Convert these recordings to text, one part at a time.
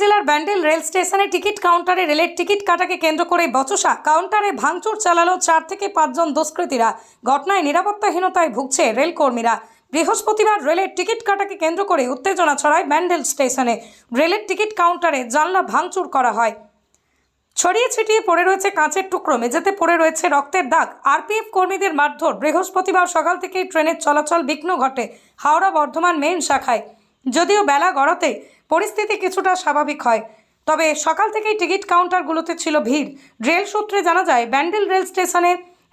জেলার ব্যান্ডেল রেল স্টেশনে টিকিট কাউন্টারে রেলের টিকিট কাটাকে কেন্দ্র করে বচসা। কাউন্টারে ভাঙচুর চালালো চার থেকে পাঁচজন দুষ্কৃতীরা। ঘটনায় নিরাপত্তাহীনতায় ভুগছে রেল কর্মীরা বৃহস্পতিবার রেলের টিকিট কাটাকে কেন্দ্র করে উত্তেজনা ছড়ায় ব্যান্ডেল স্টেশনে। রেলের টিকিট কাউন্টারে জানলা ভাঙচুর করা হয়। ছড়িয়ে ছিটিয়ে পড়ে রয়েছে কাঁচের টুকরো, মেঝেতে পড়ে রয়েছে রক্তের দাগ। আরপিএফ কর্মীদের মারধর। বৃহস্পতিবার সকাল থেকেই ট্রেনের চলাচল বিঘ্ন ঘটে হাওড়া বর্ধমান মেইন শাখায়। যদিও বেলা গড়াতে পরিস্থিতি কিছুটা স্বাভাবিক হয়। তবে সকাল থেকেই টিকিট কাউন্টারগুলোতে ছিল ভিড়। রেল সূত্রে জানা যায়, ব্যান্ডেল রেল স্টেশনে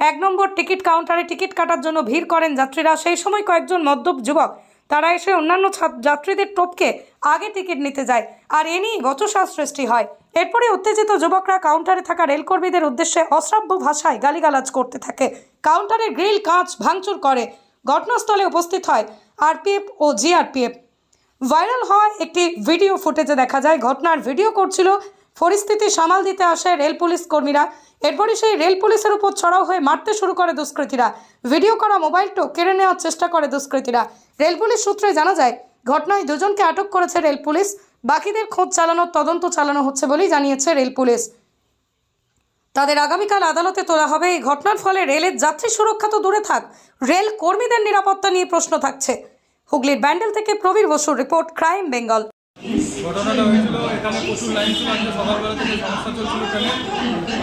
এক নম্বর টিকিট কাউন্টারে টিকিট কাটার জন্য ভিড় করেন যাত্রীরা। সেই সময় কয়েকজন মদ্যপ যুবক, তারা এসে অন্যান্য যাত্রীদের টপকে আগে টিকিট নিতে যায় আর এ নিয়েই বচসা সৃষ্টি হয়। এরপরে উত্তেজিত যুবকরা কাউন্টারে থাকা রেলকর্মীদের উদ্দেশ্যে অশ্রাব্য ভাষায় গালিগালাজ করতে থাকে। কাউন্টারের গ্রিল, কাঁচ ভাঙচুর করে। ঘটনাস্থলে উপস্থিত হয় আরপিএফ ও জিআরপিএফ। ভাইরাল হওয়া একটি ভিডিও ফুটেজে দেখা যায়। ঘটনার ভিডিও করছিল, পরিস্থিতি সামাল দিতে আসে রেল পুলিশ কর্মীরা। এরপরই সেই রেল পুলিশের উপর ছড়াও হয়ে মারতে শুরু করে দুষ্কৃতীরা। ভিডিও করা মোবাইলটাও কেড়ে নেওয়ার চেষ্টা করে দুষ্কৃতীরা। রেল পুলিশ সূত্রে জানা যায়, ঘটনায় দুজনকে আটক করেছে রেল পুলিশ। বাকিদের খোঁজ চালানোর তদন্ত চালানো হচ্ছে বলেই জানিয়েছে রেল পুলিশ। তাদের আগামীকাল আদালতে তোলা হবে। এই ঘটনার ফলে রেলের যাত্রী সুরক্ষা তো দূরে থাক। রেল কর্মীদের নিরাপত্তা নিয়ে প্রশ্ন থাকছে। হুগলির ব্যান্ডেল থেকে প্রবীর বসুর রিপোর্ট ক্রাইম বেঙ্গল। ঘটনাটা হয়েছিল, এখানে প্রচুর লাইন ছিল, আজকে থেকে সমস্যা চলছিল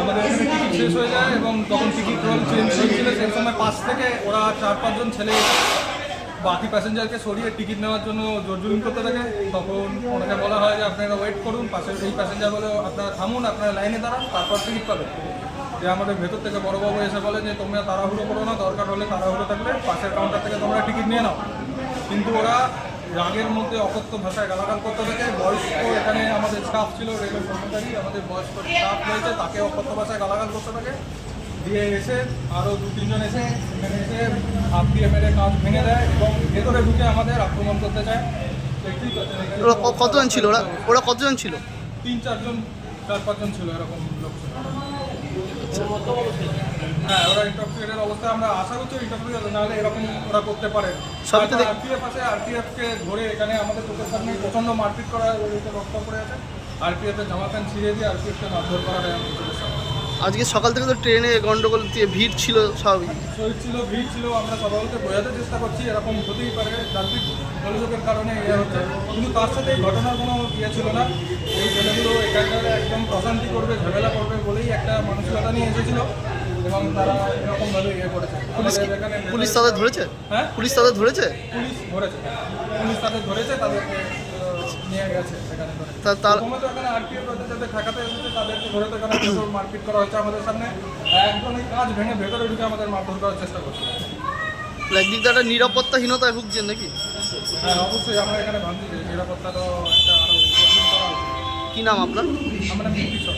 আমাদের এখানে টিকিট শেষ হয়ে যায় এবং তখন টিকিট রোল চেঞ্জ হচ্ছিল, সেই সময় পাশ থেকে ওরা চার পাঁচজন ছেলে বাকি প্যাসেঞ্জারকে সরিয়ে টিকিট নেওয়ার জন্য জোর জুলুম করতে থাকে। তখন ওনাকে বলা হয় যে আপনারা ওয়েট করুন পাশে এই প্যাসেঞ্জার বলে আপনারা থামুন, আপনারা লাইনে দাঁড়ান, তারপর টিকিট পাবেন। যে আমাদের ভেতর থেকে বড়োবাবু এসে বলে যে তোমরা তাড়াহুড়ো করো না, দরকার হলে তাড়াহুড়ো থাকলে পাশের কাউন্টার থেকে তোমরা টিকিট নিয়ে নাও। কিন্তু ওরা রাগের মধ্যে অকথ্য ভাষায় গালাগাল করতে থাকে। বয়স্ক এখানে আমাদের স্টাফ ছিল রেলের কর্মচারী আমাদের বয়স্ক স্টাফ রয়েছে তাকে অকথ্য ভাষায় গালাগাল করতে থাকে। দিয়ে এসে আরও দু তিনজন এসে এখানে এসে হাত দিয়ে মেরে কাজ ভেঙে দেয় এবং ভেতরে ঢুকে আমাদের আক্রমণ করতে চায়। ওরা কতজন ছিল? ওরা ওরা কতজন ছিল? তিন চারজন চার পাঁচজন ছিল এরকম লোক। ছিল হ্যাঁ ওরা ইন্টারফিয়ারের আমরা আশা করছি ইন্টারফিয়ার নাহলে এরকম ওরা করতে পারে। আরপিএফ আছে ধরে এখানে আমাদের চোখের সামনে মারপিট করা রক্ত আছে। জামা প্যান্ট ছিঁড়ে দিয়ে মারধর করা হয় আমাদের সামনে। আজকে সকাল থেকে তো ট্রেনে গন্ডগোল দিয়ে ভিড় ছিল স্বাভাবিক। শহীদ ছিল ভিড় ছিল আমরা সবাইকে বোঝাতে চেষ্টা করছি এরকম হতেই পারে যান্ত্রিক গোলযোগের কারণে ইয়ে হচ্ছে। কিন্তু তার সাথে ঘটনার কোনো ইয়ে ছিল না। এই ছেলেগুলো এখানকার একদম প্রশান্তি করবে ঝামেলা করবে বলেই একটা মানসিকতা নিয়ে এসেছিল এবং তারা এরকমভাবে ইয়ে করেছে। পুলিশ তাদের ধরেছে? হ্যাঁ? পুলিশ তাদের ধরেছে? পুলিশ ধরেছে। পুলিশ তাদের ধরেছে তাদেরকে নিয়ে গেছে সেখানে তার এখানে আরপিএফ যাদের ঠেকাতে এসেছে তাদেরকে ধরে তো এখানে মারপিট করা হচ্ছে আমাদের সামনে। একদম এই কাজ ভেঙে ভেতরে ঢুকে আমাদের মারধর করার চেষ্টা করছে। একদিক দিয়ে একটা নিরাপত্তাহীনতায় ভুগছেন নাকি? হ্যাঁ অবশ্যই আমরা এখানে ভাবছি নিরাপত্তা তো একটা। কি নাম আপনার আমরা মিষ্টি সব